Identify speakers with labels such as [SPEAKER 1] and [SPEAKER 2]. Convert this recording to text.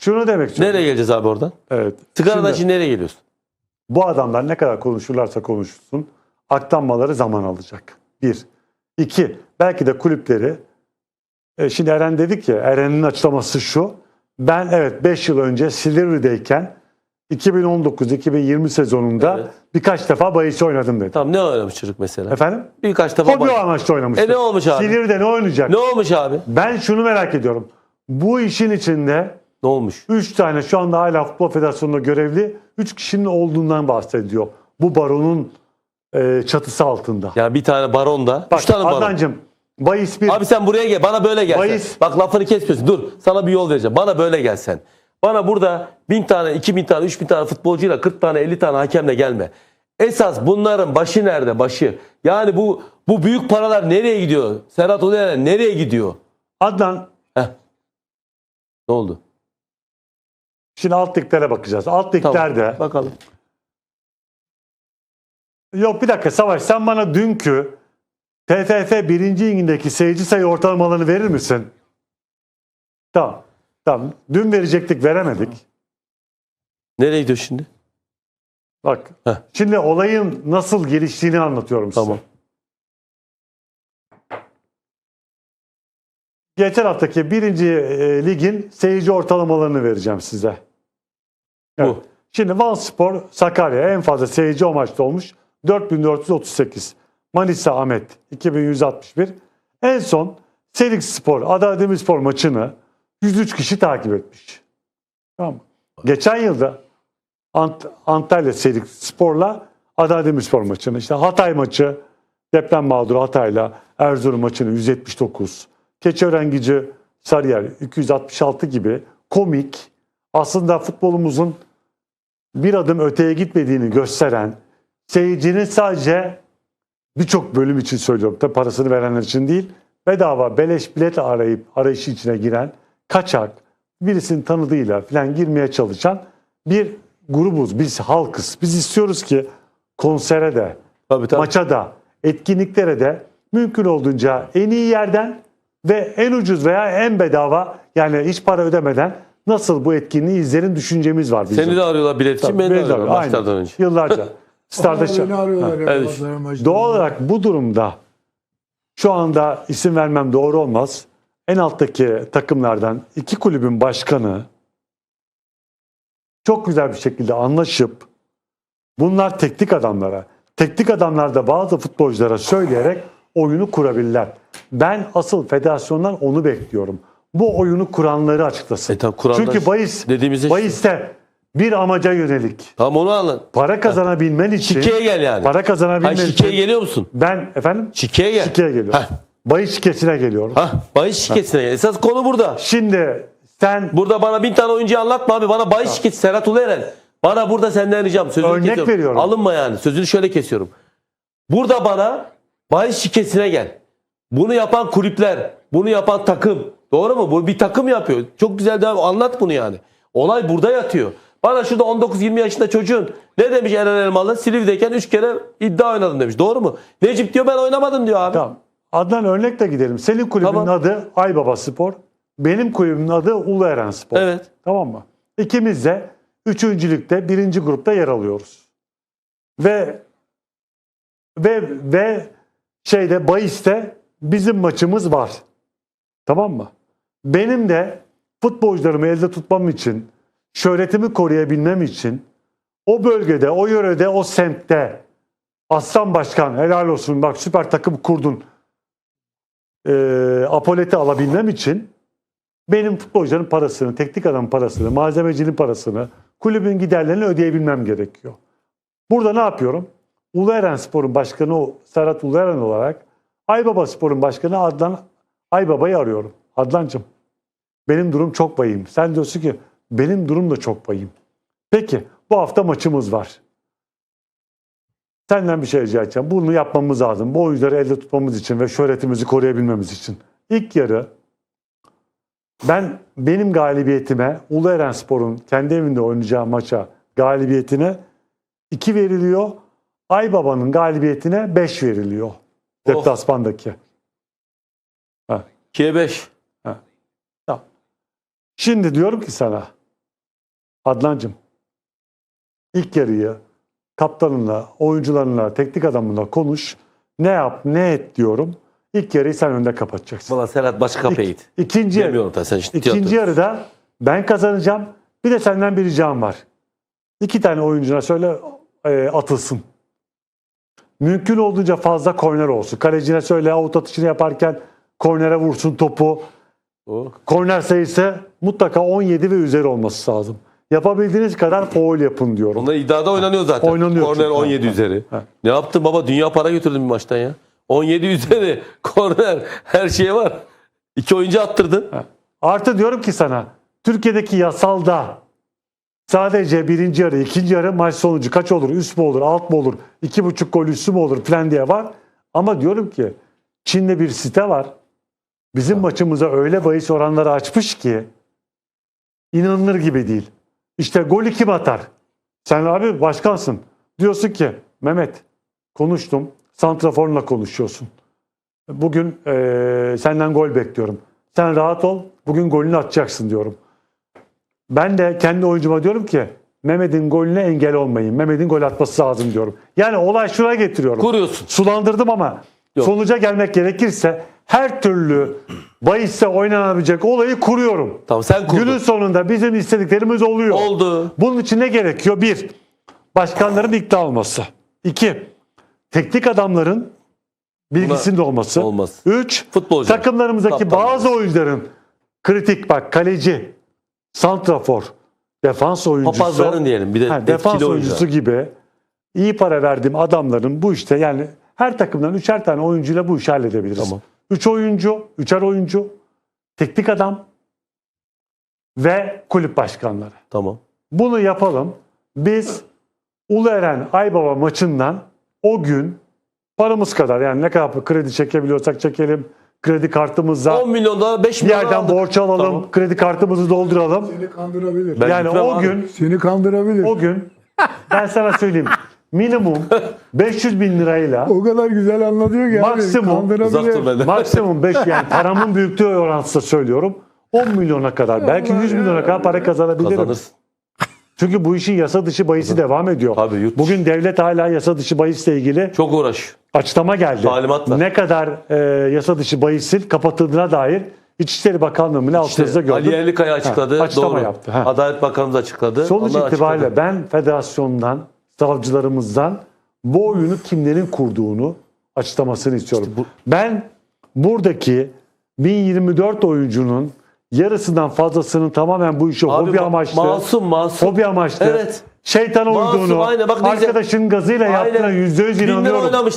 [SPEAKER 1] şunu demek istiyorum.
[SPEAKER 2] Nereye geleceğiz abi oradan?
[SPEAKER 1] Evet.
[SPEAKER 2] Sigaradan
[SPEAKER 1] Şimdi-
[SPEAKER 2] şimdi nereye geliyorsun?
[SPEAKER 1] Bu adamlar ne kadar konuşurlarsa konuşsun aktanmaları zaman alacak. Bir. İki. Belki de kulüpleri e, şimdi Eren dedik ya Eren'in açıklaması şu. Ben evet 5 yıl önce Silivri'deyken 2019-2020 sezonunda
[SPEAKER 2] Evet.
[SPEAKER 1] birkaç defa bahis oynadım dedi.
[SPEAKER 2] Tamam ne oynamış çocuk mesela?
[SPEAKER 1] Efendim?
[SPEAKER 2] Birkaç defa
[SPEAKER 1] Hobi
[SPEAKER 2] bak-
[SPEAKER 1] amaçlı oynamıştı.
[SPEAKER 2] E ne olmuş abi?
[SPEAKER 1] Silivri'de ne oynayacak?
[SPEAKER 2] Ne olmuş abi?
[SPEAKER 1] Ben şunu merak ediyorum. Bu işin içinde
[SPEAKER 2] Ne olmuş?
[SPEAKER 1] 3 tane şu anda hala Futbol Federasyonu'nda görevli 3 kişinin olduğundan bahsediyor. Bu baronun e, çatısı altında.
[SPEAKER 2] Yani bir tane baron da.
[SPEAKER 1] Bak
[SPEAKER 2] üç tane baron.
[SPEAKER 1] Adnancığım bahis bir
[SPEAKER 2] Abi sen buraya gel. Bana böyle gel.
[SPEAKER 1] Bahis-
[SPEAKER 2] Bak lafını kesmiyorsun. Dur. Sana bir yol vereceğim. Bana böyle gel sen. Bana burada bin tane, iki bin tane, üç bin tane futbolcuyla 40 tane, 50 tane hakemle gelme. Esas bunların başı nerede? Başı. Yani bu bu büyük paralar nereye gidiyor? Serhat Hoca nereye gidiyor?
[SPEAKER 1] Adnan
[SPEAKER 2] Heh. Ne oldu?
[SPEAKER 1] Şimdi alt liglere bakacağız. Alt liglerde
[SPEAKER 2] Bakalım.
[SPEAKER 1] yok bir dakika Savaş sen bana dünkü TFF 1. ligindeki seyirci sayı ortalamalarını verir misin? Tamam. Tamam. Dün verecektik veremedik.
[SPEAKER 2] Nereye gidiyor şimdi?
[SPEAKER 1] Bak.
[SPEAKER 2] Heh.
[SPEAKER 1] Şimdi olayın nasıl geliştiğini anlatıyorum size.
[SPEAKER 2] Tamam.
[SPEAKER 1] Geçen haftaki birinci e, ligin seyirci ortalamalarını vereceğim size. Evet.
[SPEAKER 2] Bu.
[SPEAKER 1] Şimdi Van Spor Sakarya en fazla seyirci o maçta olmuş. 4438. Manisa Ahmet 2161. En son Selik Spor Adana Demirspor maçını 103 kişi takip etmiş. Tamam mı? Geçen yılda Ant Antalya Selik Spor'la Adana Demirspor maçını işte Hatay maçı deprem mağduru Hatay'la Erzurum maçını 179. Keçiören Gücü Sarıyer 266 gibi komik aslında futbolumuzun bir adım öteye gitmediğini gösteren seyircinin sadece birçok bölüm için söylüyorum. Tabi parasını verenler için değil. Bedava beleş bilet arayıp arayışı içine giren kaçak birisinin tanıdığıyla falan girmeye çalışan bir grubuz. Biz halkız. Biz istiyoruz ki konsere de,
[SPEAKER 2] Tabii tabii.
[SPEAKER 1] maça da, etkinliklere de mümkün olduğunca en iyi yerden ve en ucuz veya en bedava yani hiç para ödemeden nasıl bu etkinliği izlerin düşüncemiz var bizim.
[SPEAKER 2] Seni de arıyorlar bilet için,
[SPEAKER 1] Tabii,
[SPEAKER 2] beni de arıyorlar
[SPEAKER 1] arıyor,
[SPEAKER 2] maçlardan önce.
[SPEAKER 1] Yıllarca. Star'da
[SPEAKER 3] Onlar beni arıyorlar ya
[SPEAKER 2] evet.
[SPEAKER 1] Doğal olarak bu durumda şu anda isim vermem doğru olmaz. En alttaki takımlardan iki kulübün başkanı çok güzel bir şekilde anlaşıp bunlar teknik adamlara, teknik adamlar da bazı futbolculara söyleyerek oyunu kurabilirler. Ben asıl federasyondan onu bekliyorum. Bu oyunu kuranları açıklasın.
[SPEAKER 2] E kuranlar-
[SPEAKER 1] Çünkü bahis,
[SPEAKER 2] dediğimizde
[SPEAKER 1] bahiste bir amaca yönelik
[SPEAKER 2] Tamam onu anlat.
[SPEAKER 1] para kazanabilmen için
[SPEAKER 2] Şikeye gel yani.
[SPEAKER 1] para
[SPEAKER 2] Hayır
[SPEAKER 1] kazanabilmen
[SPEAKER 2] şikeye
[SPEAKER 1] için
[SPEAKER 2] geliyor musun?
[SPEAKER 1] ben efendim
[SPEAKER 2] Şikeye gel.
[SPEAKER 1] şikeye geliyorum.
[SPEAKER 2] Heh.
[SPEAKER 1] Bahis şikesine geliyorum.
[SPEAKER 2] Hah, bahis şikesine gel. Esas konu burada.
[SPEAKER 1] Şimdi sen
[SPEAKER 2] Burada bana bin tane oyuncu anlatma abi. Bana bahis şikesi Serhat Ulueren. Bana burada senden ricam. Sözünü
[SPEAKER 1] Örnek
[SPEAKER 2] kesiyorum.
[SPEAKER 1] veriyorum.
[SPEAKER 2] Alınma yani. Sözünü şöyle kesiyorum. Burada bana bahis şikesine gel. Bunu yapan kulüpler, bunu yapan takım. Doğru mu? Bu bir takım yapıyor. Çok güzel de anlat bunu yani. Olay burada yatıyor. Bana şurada 19-20 yaşında çocuğun ne demiş Eren Elmalı? Silivri'deyken 3 kere iddia oynadım demiş. Doğru mu? Necip diyor ben oynamadım diyor abi.
[SPEAKER 1] tamam. Adnan örnekle gidelim. Senin kulübünün
[SPEAKER 2] Tamam.
[SPEAKER 1] adı Aybaba Spor. Benim kulübümün adı Ulu Eren Spor.
[SPEAKER 2] Evet.
[SPEAKER 1] Tamam mı? İkimiz de üçüncülükte birinci grupta yer alıyoruz. Ve ve ve şeyde bahiste bizim maçımız var. Tamam mı? Benim de futbolcularımı elde tutmam için, şöhretimi koruyabilmem için o bölgede, o yörede, o semtte Aslan Başkan helal olsun bak süper takım kurdun. Ee, apoleti alabilmem için benim futbolcuların parasını, teknik adamın parasını, malzemecinin parasını, kulübün giderlerini ödeyebilmem gerekiyor. Burada ne yapıyorum? Ulu Eren Spor'un başkanı Serhat Ulu Eren olarak Aybaba Spor'un başkanı Adnan Aybaba'yı arıyorum. Adlancığım benim durum çok bayım. Sen diyorsun ki benim durum da çok bayım. Peki bu hafta maçımız var. Senden bir şey rica edeceğim. Bunu yapmamız lazım. Bu oyuncuları elde tutmamız için ve şöhretimizi koruyabilmemiz için. İlk yarı ben benim galibiyetime Ulu Eren Spor'un kendi evinde oynayacağı maça galibiyetine 2 veriliyor. Aybaba'nın galibiyetine 5 veriliyor. Deplasmandaki.
[SPEAKER 2] 2'ye 5.
[SPEAKER 1] Şimdi diyorum ki sana Adnancığım ilk yarıyı kaptanınla, oyuncularınla, teknik adamınla konuş. Ne yap, ne et diyorum. İlk yarıyı sen önde kapatacaksın.
[SPEAKER 2] Valla Serhat başka kapıya git.
[SPEAKER 1] İkinci,
[SPEAKER 2] da sen ciddi
[SPEAKER 1] ikinci yarıda ben kazanacağım. Bir de senden bir ricam var. İki tane oyuncuna söyle e, atılsın. Mümkün olduğunca fazla korner olsun. Kalecine söyle avut atışını yaparken kornere vursun topu.
[SPEAKER 2] O.
[SPEAKER 1] Korner sayısı mutlaka 17 ve üzeri olması lazım. Yapabildiğiniz kadar foul yapın diyorum.
[SPEAKER 2] Onlar iddiada oynanıyor zaten.
[SPEAKER 1] Oynanıyor
[SPEAKER 2] Korner
[SPEAKER 1] çünkü.
[SPEAKER 2] 17
[SPEAKER 1] Ha,
[SPEAKER 2] üzeri.
[SPEAKER 1] ha.
[SPEAKER 2] Ne yaptın baba? Dünya para götürdün bir maçtan ya. 17 üzeri. Korner. Her şey var. İki oyuncu attırdın.
[SPEAKER 1] Artı diyorum ki sana Türkiye'deki yasalda sadece birinci yarı, ikinci yarı maç sonucu kaç olur? Üst mü olur, alt mı olur? iki buçuk gol üstü mü olur falan diye var. Ama diyorum ki Çin'de bir site var. Bizim maçımıza öyle bahis oranları açmış ki inanılır gibi değil. İşte golü kim atar? Sen abi başkansın. Diyorsun ki Mehmet konuştum. Santrafor'la konuşuyorsun. Bugün eee, senden gol bekliyorum. Sen rahat ol. Bugün golünü atacaksın diyorum. Ben de kendi oyuncuma diyorum ki Mehmet'in golüne engel olmayın. Mehmet'in gol atması lazım diyorum. Yani olay şuraya getiriyorum.
[SPEAKER 2] Kuruyorsun.
[SPEAKER 1] Sulandırdım ama
[SPEAKER 2] Yok.
[SPEAKER 1] sonuca gelmek gerekirse her türlü bahisse oynanabilecek olayı kuruyorum.
[SPEAKER 2] Tamam sen kurdun.
[SPEAKER 1] Günün sonunda bizim istediklerimiz oluyor.
[SPEAKER 2] Oldu.
[SPEAKER 1] Bunun için ne gerekiyor? Bir, başkanların ikna olması. İki, teknik adamların bilgisinde olması.
[SPEAKER 2] Olmaz.
[SPEAKER 1] Üç,
[SPEAKER 2] Futbolcu.
[SPEAKER 1] takımlarımızdaki
[SPEAKER 2] Kaptan.
[SPEAKER 1] bazı oyuncuların kritik bak kaleci, santrafor, defans oyuncusu,
[SPEAKER 2] Papazların diyelim. Bir de
[SPEAKER 1] ha, defans oyuncusu
[SPEAKER 2] oyuncular.
[SPEAKER 1] gibi iyi para verdiğim adamların bu işte yani her takımdan üçer tane oyuncuyla bu işi halledebiliriz.
[SPEAKER 2] Tamam.
[SPEAKER 1] Üç oyuncu, üçer oyuncu, teknik adam ve kulüp başkanları.
[SPEAKER 2] Tamam.
[SPEAKER 1] Bunu yapalım. Biz Ulu Eren Aybaba maçından o gün paramız kadar yani ne kadar kredi çekebiliyorsak çekelim. Kredi kartımızla
[SPEAKER 2] 10 milyon dolar 5
[SPEAKER 1] bir
[SPEAKER 2] milyon
[SPEAKER 1] yerden
[SPEAKER 2] aldık.
[SPEAKER 1] borç alalım.
[SPEAKER 2] Tamam.
[SPEAKER 1] Kredi kartımızı dolduralım.
[SPEAKER 3] Seni kandırabilir.
[SPEAKER 2] Ben
[SPEAKER 1] yani o
[SPEAKER 2] abi.
[SPEAKER 1] gün
[SPEAKER 3] Seni kandırabilir.
[SPEAKER 1] o gün ben sana söyleyeyim minimum 500 bin lirayla
[SPEAKER 3] O kadar güzel anlatıyor ki
[SPEAKER 1] Maksimum
[SPEAKER 3] abi
[SPEAKER 2] Uzak dur
[SPEAKER 3] kandırabilir.
[SPEAKER 2] benden.
[SPEAKER 1] maksimum 5 yani paramın büyüklüğü orantısı söylüyorum. 10 milyona kadar belki 100 milyona kadar para kazanabilirim.
[SPEAKER 2] Kazanırsın.
[SPEAKER 1] Çünkü bu işin yasa dışı bahisi devam ediyor.
[SPEAKER 2] Tabii, yurt dışı.
[SPEAKER 1] Bugün devlet hala yasa dışı bahisle ilgili
[SPEAKER 2] Çok uğraş.
[SPEAKER 1] açıklama geldi.
[SPEAKER 2] Talimat var.
[SPEAKER 1] Ne kadar e, yasa dışı bahisin kapatıldığına dair İçişleri Bakanlığı mı ne
[SPEAKER 2] İşte
[SPEAKER 1] altınızda gördüm.
[SPEAKER 2] Ali Yerlikaya açıkladı.
[SPEAKER 1] Ha, açıklama
[SPEAKER 2] Doğru.
[SPEAKER 1] yaptı, ha.
[SPEAKER 2] Adalet Bakanımız açıkladı.
[SPEAKER 1] Sonuç
[SPEAKER 2] Onlar
[SPEAKER 1] itibariyle
[SPEAKER 2] açıkladı.
[SPEAKER 1] ben federasyondan, savcılarımızdan bu oyunu kimlerin kurduğunu açıklamasını istiyorum.
[SPEAKER 2] bu-
[SPEAKER 1] Ben buradaki 1024 oyuncunun yarısından fazlasının tamamen bu işi
[SPEAKER 2] Abi
[SPEAKER 1] hobi
[SPEAKER 2] ma-
[SPEAKER 1] amaçlı,
[SPEAKER 2] Masum masum.
[SPEAKER 1] hobi amaçlı,
[SPEAKER 2] Evet.
[SPEAKER 1] şeytana
[SPEAKER 2] Masum,
[SPEAKER 1] uyduğunu,
[SPEAKER 2] aynen. Bak ne güzel.
[SPEAKER 1] arkadaşın gazıyla yaptığına
[SPEAKER 2] Aynen. Bin lira
[SPEAKER 1] inanıyorum.
[SPEAKER 2] oynamış